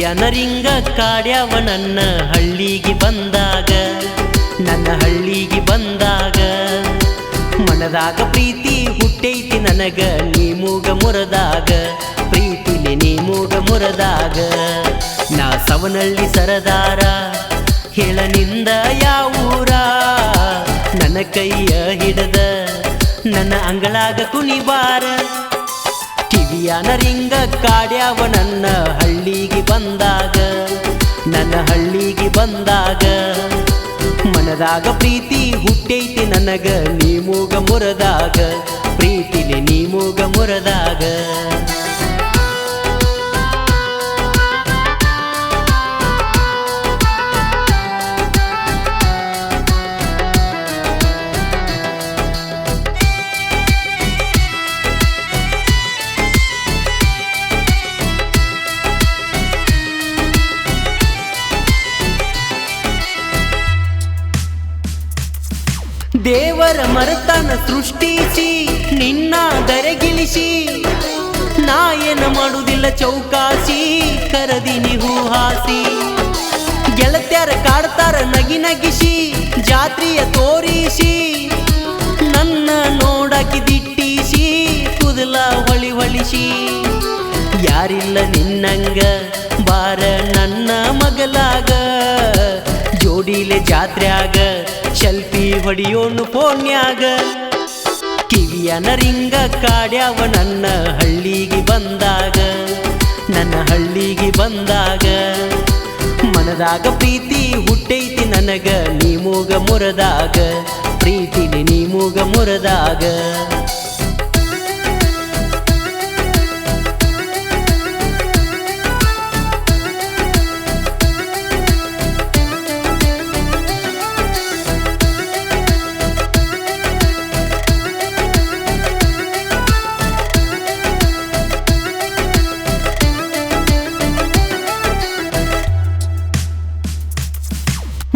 ಕಿವಿಯ ನರಿಂಗ ಕಾಡ್ಯಾವ ನನ್ನ ಹಳ್ಳಿಗೆ ಬಂದಾಗ, ನನ್ನ ಹಳ್ಳಿಗೆ ಬಂದಾಗ. ಮನದಾಗ ಪ್ರೀತಿ ಹುಟ್ಟೈತಿ ನನಗ, ನೀ ಮೂಗ ಮುರದಾಗ. ಪ್ರೀತಿಲಿ ನೀ ಮೂಗ ಮುರದಾಗ. ನಾ ಸವನಳ್ಳಿ ಸರದಾರ ಹೇಳನಿಂದ ಯಾವೂರ. ನನ್ನ ಕೈಯ ಹಿಡದ, ನನ್ನ ಅಂಗಳಾಗ ಕುಣಿಬಾರ. ಕಿವಿಯ ನರಿಂಗ ಕಾಡ್ಯಾವ ನನ್ನ ಬಂದಾಗ ಮನದಾಗ ಪ್ರೀತಿ ಹುಟ್ಟೈತಿ ನನಗ ನೀ ಮೂಗ ಮುರದಾಗ ಪ್ರೀತಿಲಿ ನೀ ಮೂಗ ಮುರದಾಗ. ದೇವರ ಮರತನ ಸೃಷ್ಟಿಸಿ, ನಿನ್ನ ದರೆಗಿಳಿಸಿ ನಾ ಏನ ಮಾಡುವುದಿಲ್ಲ ಚೌಕಾಸಿ ಕರದಿನಿ ಹೂಹಾಸಿ ಗೆಳತ್ಯಾರ ಕಾಡ್ತಾರ ನಗಿ ನಗಿಸಿ, ಜಾತ್ರೆಯ ತೋರಿಸಿ, ನನ್ನ ನೋಡಕಿ ದಿಟ್ಟಿಸಿ, ಕುದಲ ಹೊಳಿ ಹೊಳಿಸಿ. ಯಾರಿಲ್ಲ ನಿನ್ನಂಗ, ಬಾರ ನನ್ನ ಮಗಲಾಗ, ಜೋಡಿಲೆ ಜಾತ್ರ್ಯಾಗ ಶೆಲ್ಫಿ ಹೊಡಿಯೋನು ಫೋನ್ಯಾಗ. ಕಿವಿಯ ನರಿಂಗ ಕಾಡ್ಯಾವ ನನ್ನ ಹಳ್ಳಿಗೆ ಬಂದಾಗ. ನನ್ನ ಹಳ್ಳಿಗೆ ಬಂದಾಗ. ಮನದಾಗ ಪ್ರೀತಿ ಹುಟ್ಟೈತಿ ನನಗ, ನೀ ಮೂಗ ಮುರದಾಗ. ಪ್ರೀತಿಲಿ ನೀ ಮೂಗ ಮುರದಾಗ.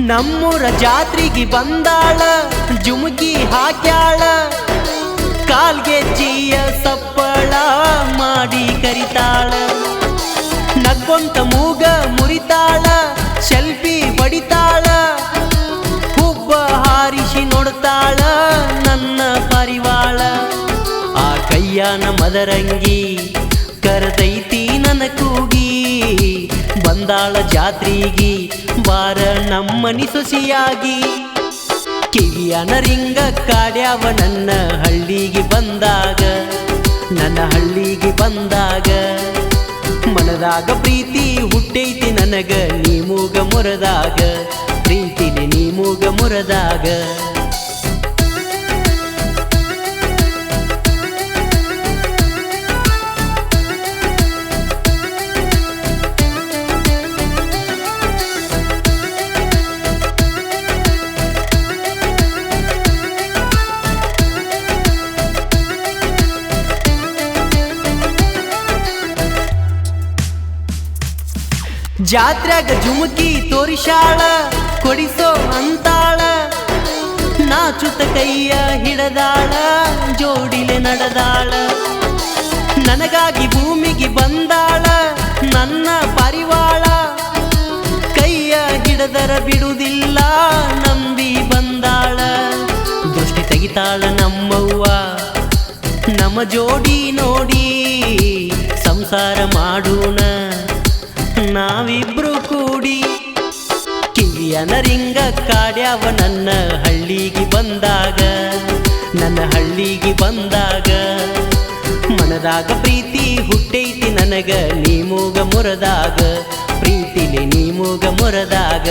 ನಮ್ಮೂರ ಜಾತ್ರೆಗೆ ಬಂದಾಳ, ಜುಮುಕಿ ಹಾಕ್ಯಾಳ. ಕಾಲ್ಗೆಜ್ಜಿಯ ಸಪ್ಪಳ ಮಾಡಿ ಕರಿತಾಳ. ನಕ್ಕೊಂತ ಮೂಗ ಮುರಿತಾಳ, ಸೆಲ್ಫಿ ಬಡಿತಾಳ. ಹುಬ್ಬ ಹಾರಿಸಿ ನೋಡ್ತಾಳ ನನ್ನ ಪರಿವಾಳ. ಆ ಕೈಯಾನ ಮದರಂಗಿ ಕರೆದೈತಿ ನನ್ನ ಕೂಗಿ. ಬಂದಾಳ ಜಾತ್ರಿಗಿ, ಬಾರ ನಮ್ಮನಿ ಸುಸಿಯಾಗಿ. ಕಿವಿಯ ನರಿಂಗ ಕಾಡ್ಯಾವ ನನ್ನ ಹಳ್ಳಿಗೆ ಬಂದಾಗ, ನನ್ನ ಹಳ್ಳಿಗೆ ಬಂದಾಗ. ಮನದಾಗ ಪ್ರೀತಿ ಹುಟ್ಟೈತಿ ನನಗ, ನೀ ಮೂಗ ಮುರದಾಗ. ಪ್ರೀತಿನಿ ನೀ ಮೂಗ ಮುರದಾಗ. ಜಾತ್ರ್ಯಾಗ ಜುಮುಕಿ ತೋರಿಶಾಳ ಕೊಡಿಸೋ ಅಂತಾಳ. ನಾಚುತ ಕೈಯ ಹಿಡದಾಳ, ಜೋಡಿಲೆ ನಡೆದಾಳ. ನನಗಾಗಿ ಭೂಮಿಗೆ ಬಂದಾಳ, ನನ್ನ ಪರಿವಾಳ. ಕೈಯ ಹಿಡದರ ಬಿಡುವುದಿಲ್ಲ, ನಂಬಿ ಬಂದಾಳ. ದೃಷ್ಟಿ ತೆಗಿತಾಳ ನಮ್ಮವ್ವ, ನಮ್ಮ ಜೋಡಿ ನೋಡಿ ಸಂಸಾರ ಮಾಡೋಣ. ನಾವಿಬ್ರು ಕೂಡಿ ಕಿವಿಯ ನರಿಂಗ ಕಾಡ್ಯಾವ ನನ್ನ ಹಳ್ಳಿಗೆ ಬಂದಾಗ, ನನ್ನ ಹಳ್ಳಿಗೆ ಬಂದಾಗ. ಮನದಾಗ ಪ್ರೀತಿ ಹುಟ್ಟೈತಿ ನನಗ, ನೀ ಮೂಗ ಮುರದಾಗ. ಪ್ರೀತಿಲಿ ನೀ ಮೂಗ ಮುರದಾಗ.